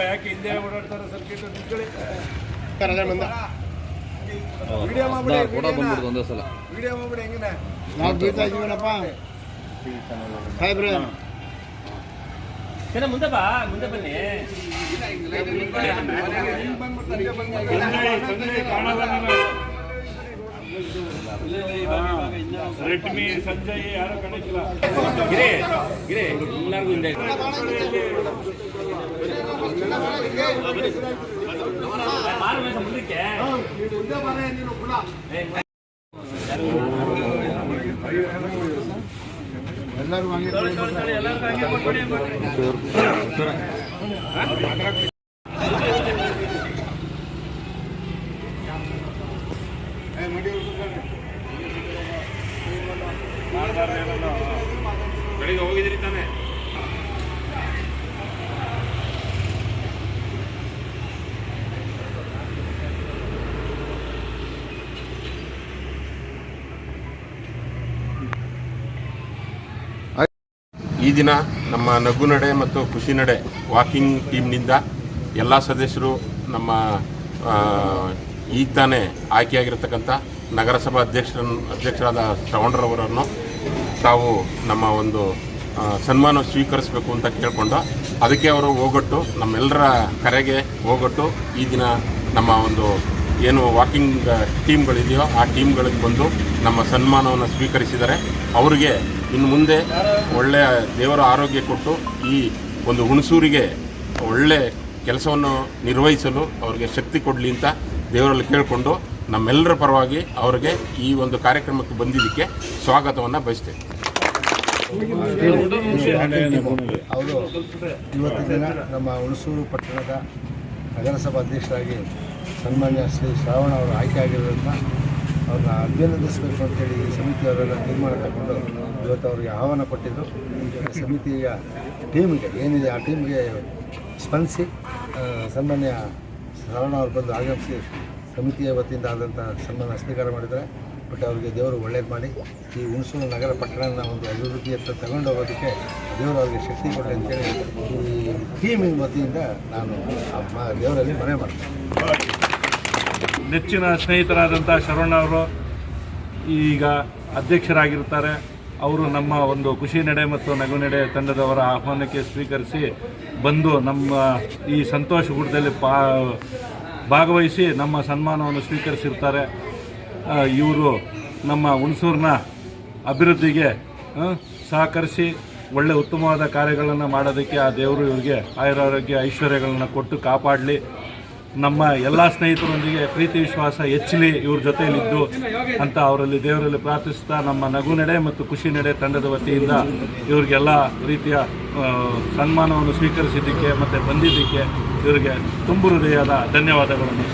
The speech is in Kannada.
ಯಾಕೆ ಹಿಂದೆ ಓಡಾಡ್ತಾರೆ ಸರ್ಕಿಟ್ ಕೂಡ ಬಂದ್ಬಿಡ್ತು ಒಂದೇ ಸಲ ವಿಡಿಯೋ ಮಾಡ್ಬಿಡಿ ಹೆಂಗಿನ ನಾವು ಮುಂದೆ ಬಾ ಮುಂದೆ ಬನ್ನಿ ರೆಡ್ಮಿ ಸಂಜಯ್ ಯಾರು ಕಾಣಿಸಿಲ್ಲ ಗಿರಿ ಗಿರಿ ಎಲ್ಲರಿಗೂ ಹಿಂದೆ ಎಲ್ಲರೂ ಮೇಲೆ ಮುಂದಕ್ಕೆ ಬೆಳಿಗ್ಗೆ ಹೋಗಿದ್ರಿ ತಾನೆ. ಈ ದಿನ ನಮ್ಮ ನಗು ನಡೆ ಮತ್ತು ಖುಷಿ ನಡೆ ವಾಕಿಂಗ್ ಟೀಮ್ನಿಂದ ಎಲ್ಲ ಸದಸ್ಯರು ನಮ್ಮ ಈಗ ತಾನೇ ಆಯ್ಕೆಯಾಗಿರ್ತಕ್ಕಂಥ ನಗರಸಭಾ ಅಧ್ಯಕ್ಷರನ್ನು ಅಧ್ಯಕ್ಷರಾದ ಶ್ರವಣರವರನ್ನು ತಾವು ನಮ್ಮ ಒಂದು ಸನ್ಮಾನ ಸ್ವೀಕರಿಸಬೇಕು ಅಂತ ಕೇಳಿಕೊಂಡು, ಅದಕ್ಕೆ ಅವರು ಹೋಗೊಟ್ಟು ನಮ್ಮೆಲ್ಲರ ಕರೆಗೆ ಹೋಗೊಟ್ಟು, ಈ ದಿನ ನಮ್ಮ ಒಂದು ಏನು ವಾಕಿಂಗ್ ಟೀಮ್ಗಳಿದೆಯೋ ಆ ಟೀಮ್ಗಳಿಗೆ ಬಂದು ನಮ್ಮ ಸನ್ಮಾನವನ್ನು ಸ್ವೀಕರಿಸಿದರೆ, ಅವರಿಗೆ ಇನ್ನು ಮುಂದೆ ಒಳ್ಳೆಯ ದೇವರ ಆರೋಗ್ಯ ಕೊಟ್ಟು, ಈ ಒಂದು ಹುಣಸೂರಿಗೆ ಒಳ್ಳೆ ಕೆಲಸವನ್ನು ನಿರ್ವಹಿಸಲು ಅವರಿಗೆ ಶಕ್ತಿ ಕೊಡಲಿ ಅಂತ ದೇವರಲ್ಲಿ ಕೇಳಿಕೊಂಡು ನಮ್ಮೆಲ್ಲರ ಪರವಾಗಿ ಅವರಿಗೆ ಈ ಒಂದು ಕಾರ್ಯಕ್ರಮಕ್ಕೆ ಬಂದಿದ್ದಕ್ಕೆ ಸ್ವಾಗತವನ್ನು ಬಯಸ್ತೇವೆ ಅವರು ಇವತ್ತಿನ ದಿನ ನಮ್ಮ ಹುಣಸೂರು ಪಟ್ಟಣದ ನಗರಸಭಾ ಅಧ್ಯಕ್ಷರಾಗಿ ಸನ್ಮಾನ್ಯ ಶ್ರೀ ಶ್ರಾವಣ ಅವರು ಆಯ್ಕೆ ಆಗಿರೋದ್ರಿಂದ ಅವ್ರನ್ನ ಅಭಿನಂದಿಸಬೇಕು ಅಂತೇಳಿ ಈ ಸಮಿತಿಯವರೆಲ್ಲ ತೀರ್ಮಾನ ತಗೊಂಡು ಇವತ್ತು ಅವರಿಗೆ ಆಹ್ವಾನ ಕೊಟ್ಟಿದ್ದು ಸಮಿತಿಯ ಟೀಮ್ಗೆ ಏನಿದೆ ಆ ಟೀಮ್ಗೆ ಸ್ಪಂದಿಸಿ ಸನ್ಮಾನ್ಯ ಶ್ರಾವಣ ಅವರು ಬಂದು ಆಗಮಿಸಿ. ಸಮಿತಿಯ ವತಿಯಿಂದ ಆದಂಥ ಸನ್ಮಾನ ಸ್ವೀಕಾರ ಮಾಡಿದರೆ ಬಟ್ ಅವರಿಗೆ ದೇವರು ಒಳ್ಳೇದು ಮಾಡಿ. ಈ ಹುಣಸೂರು ನಗರ ಪಟ್ಟಣನ ಒಂದು ಅಭಿವೃದ್ಧಿಯತ್ತ ತಗೊಂಡು ಹೋಗೋದಕ್ಕೆ ದೇವರು ಅವರಿಗೆ ಶಕ್ತಿ ಕೊಡಲಿ ಅಂತೇಳಿ ಈ ಟೀಮಿನ ವತಿಯಿಂದ ನಾನು ದೇವರಲ್ಲಿ ಮನೆ ಮಾಡ್ತೀನಿ. ನೆಚ್ಚಿನ ಸ್ನೇಹಿತರಾದಂಥ ಅವರು ಈಗ ಅಧ್ಯಕ್ಷರಾಗಿರ್ತಾರೆ ಅವರು ನಮ್ಮ ಒಂದು ಖುಷಿ ನಡೆ ಮತ್ತು ನಗು ನಡೆ ತಂಡದವರ ಆಹ್ವಾನಕ್ಕೆ ಸ್ವೀಕರಿಸಿ ಬಂದು ನಮ್ಮ ಈ ಸಂತೋಷ ಗುಡದಲ್ಲಿ ಪಾ ಭಾಗವಹಿಸಿ ನಮ್ಮ ಸನ್ಮಾನವನ್ನು ಸ್ವೀಕರಿಸಿರ್ತಾರೆ. ಇವರು ನಮ್ಮ ಹುಣಸೂರಿನ ಅಭಿವೃದ್ಧಿಗೆ ಸಹಕರಿಸಿ ಒಳ್ಳೆ ಉತ್ತಮವಾದ ಕಾರ್ಯಗಳನ್ನು ಮಾಡೋದಕ್ಕೆ ಆ ದೇವರು ಇವರಿಗೆ ಆಯುರಾರೋಗ್ಯ ಐಶ್ವರ್ಯಗಳನ್ನು ಕೊಟ್ಟು ಕಾಪಾಡಲಿ. ನಮ್ಮ ಎಲ್ಲ ಸ್ನೇಹಿತರೊಂದಿಗೆ ಪ್ರೀತಿ ವಿಶ್ವಾಸ ಹೆಚ್ಚಲಿ ಇವ್ರ ಜೊತೆಯಲ್ಲಿದ್ದು ಅಂತ ಅವರಲ್ಲಿ ದೇವರಲ್ಲಿ ಪ್ರಾರ್ಥಿಸ್ತಾ ನಮ್ಮ ನಗು ನಡೆ ಮತ್ತು ಖುಷಿ ನಡೆ ತಂಡದ ವತಿಯಿಂದ ಇವ್ರಿಗೆಲ್ಲ ರೀತಿಯ ಸನ್ಮಾನವನ್ನು ಸ್ವೀಕರಿಸಿದ್ದಕ್ಕೆ ಮತ್ತು ಬಂದಿದ್ದಕ್ಕೆ ಇವರಿಗೆ ತುಂಬು ಹೃದಯದ ಧನ್ಯವಾದಗಳನ್ನು